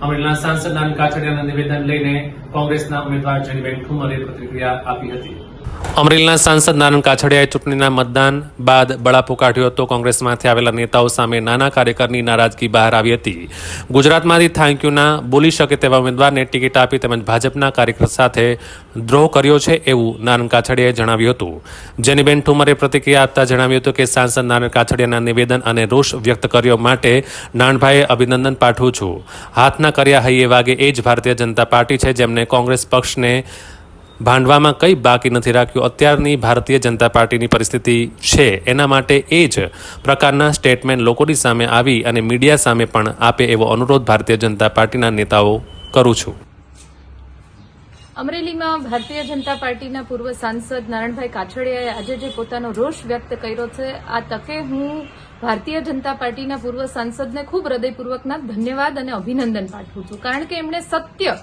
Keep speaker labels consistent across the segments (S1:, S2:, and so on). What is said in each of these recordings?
S1: અમરેલીના સાંસદ નારાયણ કાછડિયાના નિવેદન લઈને કોંગ્રેસના ઉમેદવાર જનીબેન ઠુમરે પ્રતિક્રિયા આપી હતી. અમરેલીના સાંસદ નારાયણ કાછડિયાએ ચૂંટણીના મતદાન બાદ બળાપો કાઢ્યો હતો. કોંગ્રેસમાંથી આવેલા નેતાઓ સામે નાના કાર્યકરની નારાજગી બહાર આવી હતી. ગુજરાતમાંથી થેન્ક યુના બોલી શકે તેવા ઉમેદવારને ટિકિટ આપી તેમજ ભાજપના કાર્યકર સાથે દ્રોહ કર્યો છે એવું નારાયણ કાછડિયાએ જણાવ્યું હતું. જેનીબેન ઠુમરે પ્રતિક્રિયા આપતા જણાવ્યું હતું કે સાંસદ નારાયણ કાછડિયાના નિવેદન અને રોષ વ્યક્ત કર્યો માટે નાનભાઈએ અભિનંદન પાઠવું છું. હાથના કર્યા હૈયે વાગે એ જ ભારતીય જનતા પાર્ટી છે જેમને કોંગ્રેસ પક્ષને ભાંડવામાં કંઈ બાકી નથી રાખ્યું. અત્યારની ભારતીય જનતા પાર્ટીની પરિસ્થિતિ છે. એના માટે એ જ પ્રકારના સ્ટેટમેન્ટ લોકોની સામે આવી અને મીડિયા સામે પણ આપે એવો અનુરોધ ભારતીય જનતા પાર્ટીના નેતાઓ કરું છું.
S2: અમરેલીમાં ભારતીય જનતા પાર્ટીના પૂર્વ સાંસદ નારણભાઈ કાછડિયાએ આજે જે પોતાનો રોષ વ્યક્ત કર્યો છે, આ તકે હું ભારતીય જનતા પાર્ટીના પૂર્વ સાંસદને ખૂબ હૃદયપૂર્વકના ધન્યવાદ અને અભિનંદન પાઠવું છું. કારણ કે એમણે સત્ય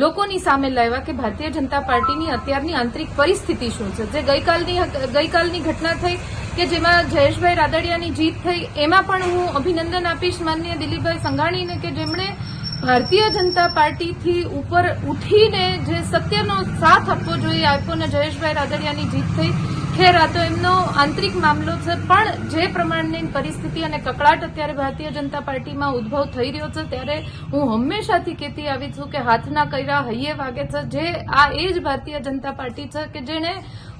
S2: લોકોની સામે લાવ્યા કે ભારતીય જનતા પાર્ટીની અત્યારની આંતરિક પરિસ્થિતિ શું છે? જે ગઈકાલની ગઈકાલની ઘટના થઈ કે જેમાં જયેશભાઈ રાદડિયાની જીત થઈ, એમાં પણ હું અભિનંદન આપીશ માનનીય દિલીપભાઈ સંઘાણીને કે જેમણે ભારતીય જનતા પાર્ટીથી ઉપર ઉઠીને જે સત્યનો સાથ આપવો જોઈએ, આપ્યો ને જયેશભાઈ રાદડિયાની જીત થઈ. ખેર આ તો એમનો આંતરિક મામલો છે, પણ જે પ્રમાણની પરિસ્થિતિ અને કકળાટ અત્યારે ભારતીય જનતા પાર્ટીમાં ઉદ્ભવ થઈ રહ્યો છે, ત્યારે હું હંમેશાથી કહેતી આવી છું કે હાથના કર્યા હૈયે વાગે છે. જે આ એ જ ભારતીય જનતા પાર્ટી છે કે જેને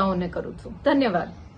S2: નેતાઓને કરું છું. ધન્યવાદ.